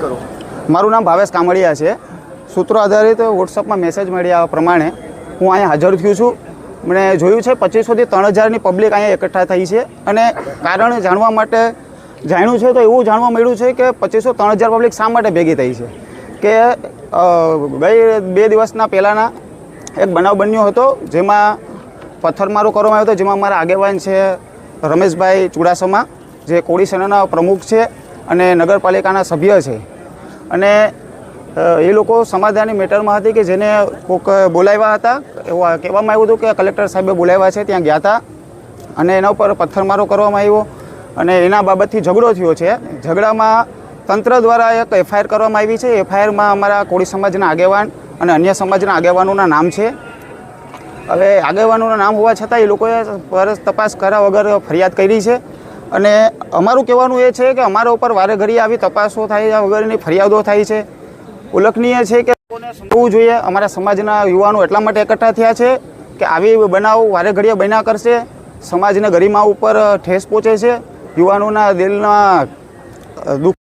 કરો. મારું નામ ભાવેશ કામડિયા છે. સૂત્રો આધારિત વોટ્સઅપમાં મેસેજ મળ્યા પ્રમાણે હું અહીંયા હાજર થયું છું. મને જોયું છે પચીસોથી ત્રણ હજારની પબ્લિક અહીંયા એકઠા થઈ છે અને કારણ જાણવા માટે જાણ્યું છે તો એવું જાણવા મળ્યું છે કે પચીસો ત્રણ હજાર પબ્લિક શા માટે ભેગી થઈ છે? કે ગઈ બે દિવસના પહેલાંના એક બનાવ બન્યો હતો જેમાં પથ્થરમારો કરવામાં આવ્યો હતો, જેમાં મારા આગેવાન છે રમેશભાઈ ચુડાસમા, જે કોળી સેનાના પ્રમુખ છે. અને નગરપાલિકાના સભ્ય છે. અને એ લોકો સમાધાની મેટરમાં હતી કે જેને કોઈક બોલાવ્યા હતા, એવું કહેવામાં આવ્યું હતું કે કલેક્ટર સાહેબે બોલાવ્યા છે, ત્યાં ગયા હતા. અને એના ઉપર પથ્થરમારો કરવામાં આવ્યો. અને એના બાબતથી ઝઘડો થયો છે. ઝઘડામાં તંત્ર દ્વારા એક એફઆઈઆર કરવામાં આવી છે. એફઆઈઆરમાં અમારા કોળી સમાજના આગેવાન અને અન્ય સમાજના આગેવાનોના નામ છે. હવે આગેવાનોના નામ હોવા છતાં એ લોકોએ તપાસ કર્યા વગર ફરિયાદ કરી છે. અને અમારું કહેવાનું એ છે કે અમારા ઉપર વારે ઘડી આવી તપાસો થાય વગરની ફરિયાદો થાય છે. ઉલ્લેખનીય છે કે લોકોને સમજવું જોઈએ અમારા સમાજના યુવાનો એટલા માટે એકઠા થયા છે કે આવી બનાવ વારે ઘડીએ બન્યા કરશે સમાજને ગરિમા ઉપર ઠેસ પહોંચે છે યુવાનોના દિલના દુઃખ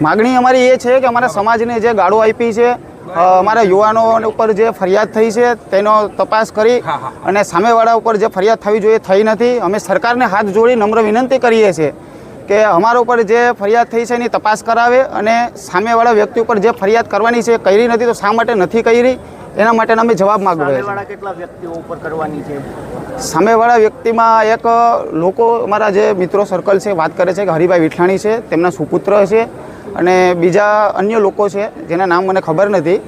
માગણી અમારી એ છે કે અમારા સમાજને જે ગાળો આપી છે અમારા યુવાનો ઉપર જે ફરિયાદ થઈ છે તેનો તપાસ કરી અને સામેવાળા ઉપર જે ફરિયાદ થવી જોઈએ થઈ નથી. અમે સરકારને હાથ જોડી નમ્ર વિનંતી કરીએ છીએ કે અમારા ઉપર જે ફરિયાદ થઈ છે એની તપાસ કરાવે અને સામેવાળા વ્યક્તિ ઉપર જે ફરિયાદ કરવાની છે એ કરી નથી તો શા માટે નથી કરી? એના માટે અમે જવાબ માગવા છે કેટલા વ્યક્તિઓ ઉપર કરવાની છે? સામેવાળા વ્યક્તિમાં એક લોકો અમારા જે મિત્રો સર્કલ છે વાત કરે છે કે હરિભાઈ વિઠલાણી છે તેમના સુપુત્ર છે અને બીજા અન્ય લોકો છે જેના નામ મને ખબર નથી.